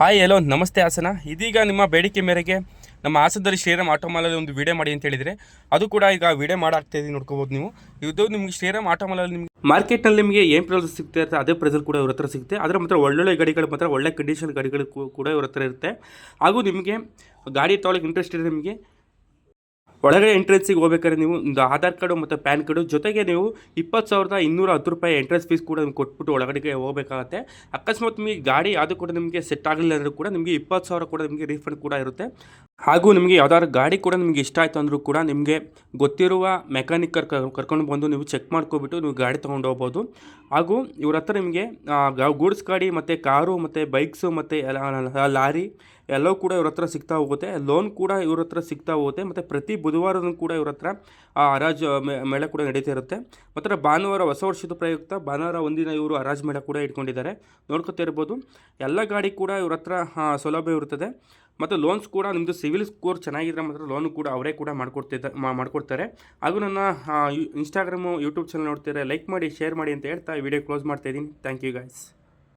Hi hello ನಮಸ್ತೆ ಹಾಸನ. ಇದೀಗ ನಿಮ್ಮ ಬೇಡಿಕೆ ಮೇರೆಗೆ ನಮ್ಮ ಹಾಸನದಲ್ಲಿ ಶ್ರೀರಾಮ್ ಆಟೋಮಾಲಲ್ಲಿ ಒಂದು ವಿಡಿಯೋ ಮಾಡಿ ಅಂತ ಹೇಳಿದರೆ, ಅದು ಕೂಡ ಈಗ ವಿಡಿಯೋ ಮಾಡಾಗ್ತಾ ಇದೆ ನೋಡ್ಕೋಬೋದು ನೀವು. ಇದು ನಿಮಗೆ ಶ್ರೀರಾಮ್ ಆಟೋಮಾಲಲ್ಲಿ ನಿಮಗೆ ಮಾರ್ಕೆಟ್ನಲ್ಲಿ ನಿಮಗೆ ಏನು ಪ್ರೈಸ್ ಸಿಗ್ತಾ ಇರುತ್ತೆ, ಅದೇ ಪ್ರೈಸಲ್ಲಿ ಕೂಡ ಇವ್ರ ಹತ್ರ ಸಿಗುತ್ತೆ. ಅದರ ಮಾತ್ರ ಒಳ್ಳೊಳ್ಳೆ ಗಾಡಿಗಳು ಮಾತ್ರ, ಒಳ್ಳೆ ಕಂಡೀಷನ್ ಗಾಡಿಗಳು ಕೂಡ ಇವ್ರ ಹತ್ರ ಇರುತ್ತೆ. ಹಾಗೂ ನಿಮಗೆ ಗಾಡಿ ತೊಗೊಳಕ್ಕೆ ಇಂಟ್ರೆಸ್ಟ್ ಇದೆ ನಿಮಗೆ ಒಳಗಡೆ ಎಂಟ್ರೆನ್ಸಿಗೆ ಹೋಗ್ಬೇಕಾದ್ರೆ ನೀವು ಒಂದು ಆಧಾರ್ ಕಾರ್ಡು ಮತ್ತು ಪ್ಯಾನ್ ಕಾರ್ಡು, ಜೊತೆಗೆ ನೀವು ಇಪ್ಪತ್ತು ಸಾವಿರದ ಇನ್ನೂರ ಹತ್ತು ರೂಪಾಯಿ ಎಂಟ್ರೆನ್ಸ್ ಫೀಸ್ ಕೂಡ ನಿಮ್ಗೆ ಕೊಟ್ಬಿಟ್ಟು ಒಳಗಡೆಗೆ ಹೋಗಬೇಕಾಗತ್ತೆ. ಅಕಸ್ಮಾತ್ ನಿಮಗೆ ಗಾಡಿ ಅದು ಕೂಡ ನಿಮಗೆ ಸೆಟ್ ಆಗಲಿಲ್ಲ ಅಂದರೂ ಕೂಡ ನಿಮಗೆ ಇಪ್ಪತ್ತು ಸಾವಿರ ಕೂಡ ನಿಮಗೆ ರೀಫಂಡ್ ಕೂಡ ಇರುತ್ತೆ. ಹಾಗೂ ನಿಮಗೆ ಯಾವ್ದಾದ್ರು ಗಾಡಿ ಕೂಡ ನಿಮಗೆ ಇಷ್ಟ ಆಯಿತು ಅಂದರೂ ಕೂಡ ನಿಮಗೆ ಗೊತ್ತಿರುವ ಮೆಕ್ಯಾನಿಕ್ ಕರ್ಕೊಂಡು ಬಂದು ನೀವು ಚೆಕ್ ಮಾಡ್ಕೊಬಿಟ್ಟು ನೀವು ಗಾಡಿ ತೊಗೊಂಡು ಹೋಗ್ಬೋದು. ಹಾಗೂ ಇವ್ರ ಹತ್ರ ನಿಮಗೆ ಗೂಡ್ಸ್ ಗಾಡಿ ಮತ್ತು ಕಾರು ಮತ್ತು ಬೈಕ್ಸು ಮತ್ತು ಲಾರಿ ಎಲ್ಲವೂ ಕೂಡ ಇವ್ರ ಹತ್ರ ಸಿಗ್ತಾ ಹೋಗುತ್ತೆ. ಲೋನ್ ಕೂಡ ಇವ್ರ ಹತ್ರ ಸಿಗ್ತಾ ಹೋಗುತ್ತೆ. ಮತ್ತು ಪ್ರತಿ ಬುಧವಾರದೂ ಕೂಡ ಇವ್ರ ಹತ್ರ, ಆ ಹರಾಜು ಮೇಳ ಕೂಡ ನಡೀತಾ ಇರುತ್ತೆ. ಮತ್ತು ಭಾನುವಾರ ಹೊಸ ವರ್ಷದ ಪ್ರಯುಕ್ತ ಭಾನುವಾರ ಒಂದಿನ ಇವರು ಹರಾಜು ಮೇಳ ಕೂಡ ಇಟ್ಕೊಂಡಿದ್ದಾರೆ. ನೋಡ್ಕೊತಾ ಇರ್ಬೋದು. ಎಲ್ಲ ಗಾಡಿ ಕೂಡ ಇವ್ರ ಹತ್ರ ಸೌಲಭ್ಯ ಇರುತ್ತದೆ ಮತ್ತು ಲೋನ್ಸ್ ಕೂಡ ನಿಮ್ಮದು ಸಿವಿಲ್ ಸ್ಕೋರ್ ಚೆನ್ನಾಗಿದ್ರೆ ಮಾತ್ರ ಲೋನ್ ಕೂಡ ಅವರೇ ಕೂಡ ಮಾಡಿಕೊಡ್ತಿದ್ದ ಮಾಡಿಕೊಡ್ತಾರೆ. ಹಾಗೂ ನನ್ನ ಇನ್ಸ್ಟಾಗ್ರಾಮು ಯೂಟ್ಯೂಬ್ ಚಾನಲ್ ನೋಡ್ತಿದ್ದಾರೆ ಲೈಕ್ ಮಾಡಿ ಶೇರ್ ಮಾಡಿ ಅಂತ ಹೇಳ್ತಾ ವಿಡಿಯೋ ಕ್ಲೋಸ್ ಮಾಡ್ತಾಯಿದ್ದೀನಿ ಥ್ಯಾಂಕ್ ಯು ಗಾಯ್ಸ್